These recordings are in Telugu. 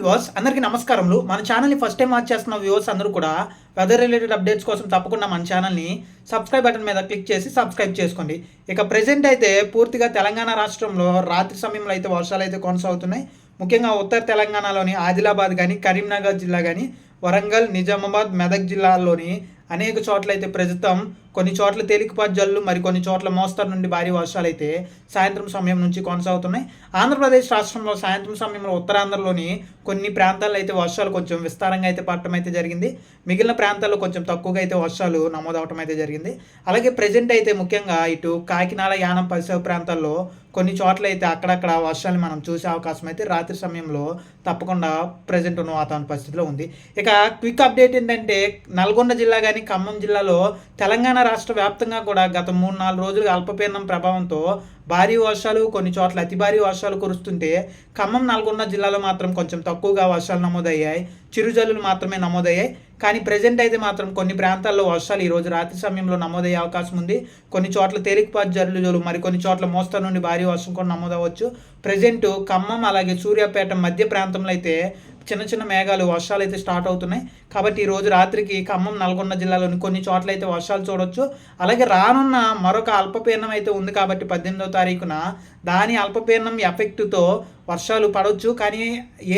వ్యూవర్స్ అందరికీ నమస్కారములు. మన ఛానల్ని ఫస్ట్ టైం వాచ్ చేస్తున్న వ్యూవర్స్ అందరూ కూడా వెదర్ రిలేటెడ్ అప్డేట్స్ కోసం తప్పకుండా మన ఛానల్ని సబ్స్క్రైబ్ బటన్ మీద క్లిక్ చేసి సబ్స్క్రైబ్ చేసుకోండి. ఇక ప్రెజెంట్ అయితే పూర్తిగా తెలంగాణ రాష్ట్రంలో రాత్రి సమయంలో అయితే వర్షాలు అయితే కొనసాగుతున్నాయి. ముఖ్యంగా ఉత్తర తెలంగాణలోని ఆదిలాబాద్ కానీ కరీంనగర్ జిల్లా కానీ వరంగల్ నిజామాబాద్ మెదక్ జిల్లాల్లోని అనేక చోట్ల అయితే ప్రస్తుతం కొన్ని చోట్ల తేలికపాటి జల్లు మరి కొన్ని చోట్ల మోస్తరు నుండి భారీ వర్షాలు అయితే సాయంత్రం సమయం నుంచి కొనసాగుతున్నాయి. ఆంధ్రప్రదేశ్ రాష్ట్రంలో సాయంత్రం సమయంలో ఉత్తరాంధ్రలోని కొన్ని ప్రాంతాల్లో అయితే వర్షాలు కొంచెం విస్తారంగా అయితే పడటం అయితే జరిగింది. మిగిలిన ప్రాంతాల్లో కొంచెం తక్కువగా అయితే వర్షాలు నమోదవటం అయితే జరిగింది. అలాగే ప్రజెంట్ అయితే ముఖ్యంగా ఇటు కాకినాడ యానం పరిసర ప్రాంతాల్లో కొన్ని చోట్ల అయితే అక్కడక్కడ వర్షాలు మనం చూసే అవకాశం అయితే రాత్రి సమయంలో తప్పకుండా ప్రజెంట్ ఉన్న వాతావరణ పరిస్థితిలో ఉంది. ఇక క్విక్ అప్డేట్ ఏంటంటే నల్గొండ జిల్లా కానీ ఖమ్మం జిల్లాలో తెలంగాణ రాష్ట్ర వ్యాప్తంగా కూడా గత మూడు నాలుగు రోజులుగా అల్పపీడనం ప్రభావంతో భారీ వర్షాలు కొన్ని చోట్ల అతి భారీ వర్షాలు కురుస్తుంటే ఖమ్మం నల్గొండ జిల్లాలో మాత్రం కొంచెం తక్కువగా వర్షాలు నమోదయ్యాయి. చిరుజల్లులు మాత్రమే నమోదయ్యాయి. కానీ ప్రజెంట్ అయితే మాత్రం కొన్ని ప్రాంతాల్లో వర్షాలు ఈరోజు రాత్రి సమయంలో నమోదయ్యే అవకాశం ఉంది. కొన్ని చోట్ల తేలికపాటి జల్లులు మరి కొన్ని చోట్ల మోస్తరు నుండి భారీ వర్షం కూడా నమోదవచ్చు. ప్రజెంట్ ఖమ్మం అలాగే సూర్యాపేట మధ్య ప్రాంతంలో అయితే చిన్న చిన్న మేఘాలు వర్షాలు అయితే స్టార్ట్ అవుతున్నాయి. కాబట్టి ఈ రోజు రాత్రికి ఖమ్మం నల్గొండ జిల్లాలోని కొన్ని చోట్ల అయితే వర్షాలు చూడొచ్చు. అలాగే రానున్న మరొక అల్పపీడనం అయితే ఉంది కాబట్టి పద్దెనిమిదవ తారీఖున దాని అల్పపీడనం ఎఫెక్ట్తో వర్షాలు పడవచ్చు కానీ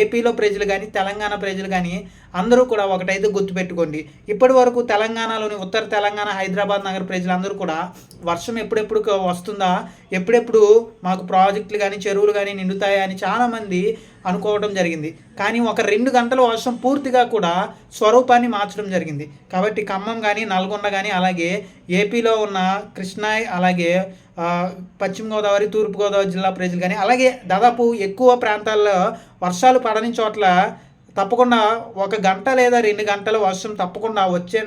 ఏపీలో ప్రజలు కానీ తెలంగాణ ప్రజలు కానీ అందరూ కూడా ఒకటైతే గుర్తుపెట్టుకోండి. ఇప్పటి వరకు తెలంగాణలోని ఉత్తర తెలంగాణ హైదరాబాద్ నగర ప్రజలందరూ కూడా వర్షం ఎప్పుడెప్పుడు వస్తుందా ఎప్పుడెప్పుడు మాకు ప్రాజెక్టులు కానీ చెరువులు కానీ నిండుతాయా అని చాలామంది అనుకోవడం జరిగింది. కానీ ఒక రెండు గంటల వర్షం పూర్తిగా కూడా స్వరూపాన్ని మార్చడం జరిగింది. కాబట్టి ఖమ్మం కానీ నల్గొండ కానీ అలాగే ఏపీలో ఉన్న కృష్ణాయ్ అలాగే పశ్చిమ గోదావరి తూర్పు గోదావరి జిల్లా ప్రజలు కానీ అలాగే దాదాపు ఎక్కువ ప్రాంతాల్లో వర్షాలు పడని చోట్ల తప్పకుండా ఒక గంట లేదా రెండు గంటల వర్షం తప్పకుండా వచ్చే